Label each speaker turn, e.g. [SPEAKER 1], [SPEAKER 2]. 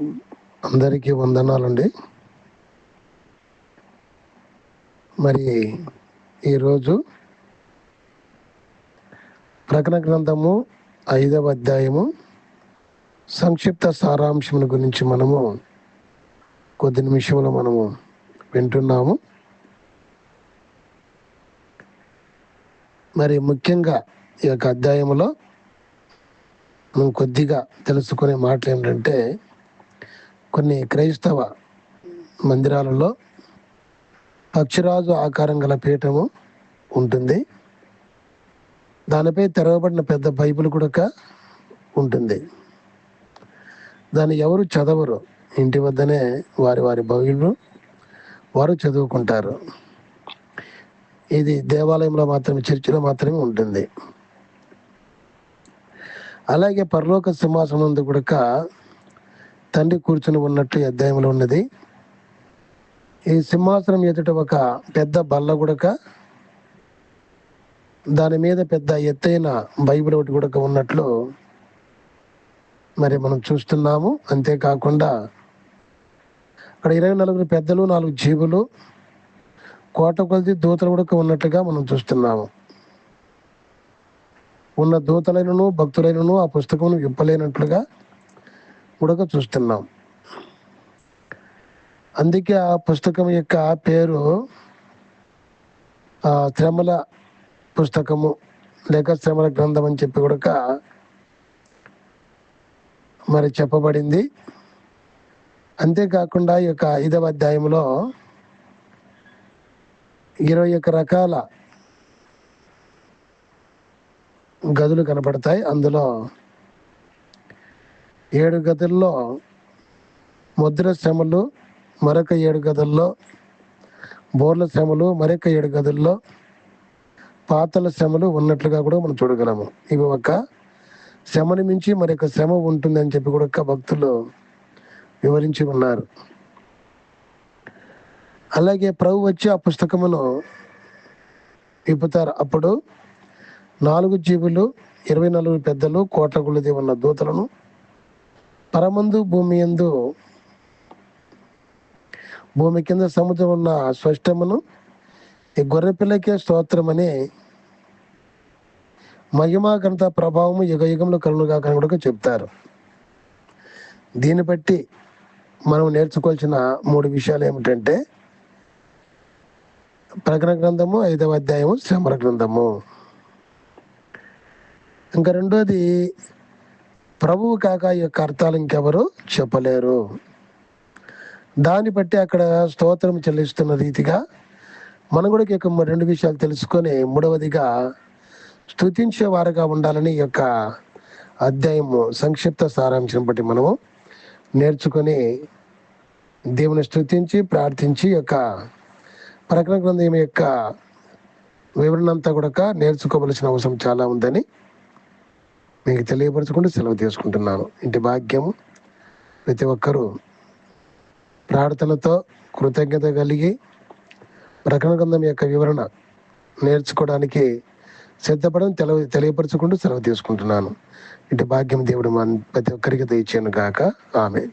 [SPEAKER 1] అందరికీ వందనాలండి. మరి ఈరోజు ప్రకటన గ్రంథము ఐదవ అధ్యాయము సంక్షిప్త సారాంశముల గురించి మనము కొద్ది నిమిషంలో మనము వింటున్నాము. మరి ముఖ్యంగా ఈ యొక్క అధ్యాయంలో మనం కొద్దిగా తెలుసుకునే మాటలు ఏంటంటే కొన్ని క్రైస్తవ మందిరాలలో పక్షిరాజు ఆకారం గల పీఠము ఉంటుంది. దానిపై తెరవబడిన పెద్ద బైబిల్ కూడా ఉంటుంది. దాన్ని ఎవరు చదవరు. ఇంటి వద్దనే వారి వారి బైబిల్ వారు చదువుకుంటారు. ఇది దేవాలయంలో మాత్రమే చర్చిలో మాత్రమే ఉంటుంది. అలాగే పరలోక సింహాసనం కూడా తండ్రి కూర్చుని ఉన్నట్టు అధ్యాయంలో ఉన్నది. ఈ సింహాసనం ఎదుట ఒక పెద్ద బల్ల గుడక దాని మీద పెద్ద ఎత్తైన బైబిల్ ఒకటి గుడక ఉన్నట్లు మరి మనం చూస్తున్నాము. అంతేకాకుండా అక్కడ ఇరవై నలుగురు పెద్దలు నాలుగు జీవులు కోట కొలిది దూతలు కూడా ఉన్నట్లుగా మనం చూస్తున్నాము. ఉన్న దూతలైనను భక్తులైనను ఆ పుస్తకమును విప్పలేనట్లుగా కూడా చూస్తున్నాం. అందుకే ఆ పుస్తకం యొక్క పేరు ఆ శ్రమల పుస్తకము లేక శ్రమల గ్రంథం అని చెప్పి కూడా మరి చెప్పబడింది. అంతేకాకుండా ఈ యొక్క ఐదవ అధ్యాయంలో ఇరవై ఒక రకాల గదులు కనపడతాయి. అందులో ఏడు గదుల్లో ముద్ర శ్రమలు మరొక ఏడు గదుల్లో బోర్ల శ్రమలు మరొక ఏడు గదుల్లో పాతల శ్రమలు ఉన్నట్లుగా కూడా మనం చూడగలము. ఇవి ఒక శ్రమని మించి మరొక శ్రమ ఉంటుందని చెప్పి కూడా ఒక భక్తులు వివరించి ఉన్నారు. అలాగే ప్రభు వచ్చి ఆ పుస్తకమును విప్పుతారు. అప్పుడు నాలుగు జీవులు ఇరవై నలుగురు పెద్దలు కోట్ల కొలది ఉన్న దూతలను పరమందు భూమి ఎందు భూమి కింద సముద్రం ఉన్న స్పష్టమును ఈ గొర్రెపిల్లకే స్తోత్రమని మహిమా ఘనత ప్రభావము యుగ యుగంలో కలుగుగా కూడా చెప్తారు. దీన్ని బట్టి మనం నేర్చుకోవాల్సిన మూడు విషయాలు ఏమిటంటే ప్రకటన గ్రంథము ఐదవ అధ్యాయము శ్రమర గ్రంథము. ఇంకా రెండోది ప్రభువు కాక ఈ యొక్క అర్థాలు ఇంకెవరు చెప్పలేరు. దాన్ని బట్టి అక్కడ స్తోత్రం చెల్లిస్తున్న రీతిగా మనం కూడా యొక్క రెండు విషయాలు తెలుసుకొని మూడవదిగా స్తుతించే వారుగా ఉండాలని ఈ యొక్క అధ్యాయము సంక్షిప్త సారాంశం బట్టి మనము నేర్చుకొని దేవుని స్థుతించి ప్రార్థించి యొక్క ప్రకటన గ్రంథం యొక్క వివరణ అంతా కూడా నేర్చుకోవలసిన అవసరం చాలా ఉందని మీకు తెలియపరచుకుంటూ సెలవు తీసుకుంటున్నాను. ఇంటి భాగ్యం ప్రతి ఒక్కరూ ప్రార్థనతో కృతజ్ఞత కలిగి ప్రకటన గ్రంథం యొక్క వివరణ నేర్చుకోవడానికి సిద్ధపడని తెల తెలియపరచుకుంటూ సెలవు తీసుకుంటున్నాను. ఇంటి భాగ్యం దేవుడు మన ప్రతి ఒక్కరికి దయచేయను గాక. ఆమె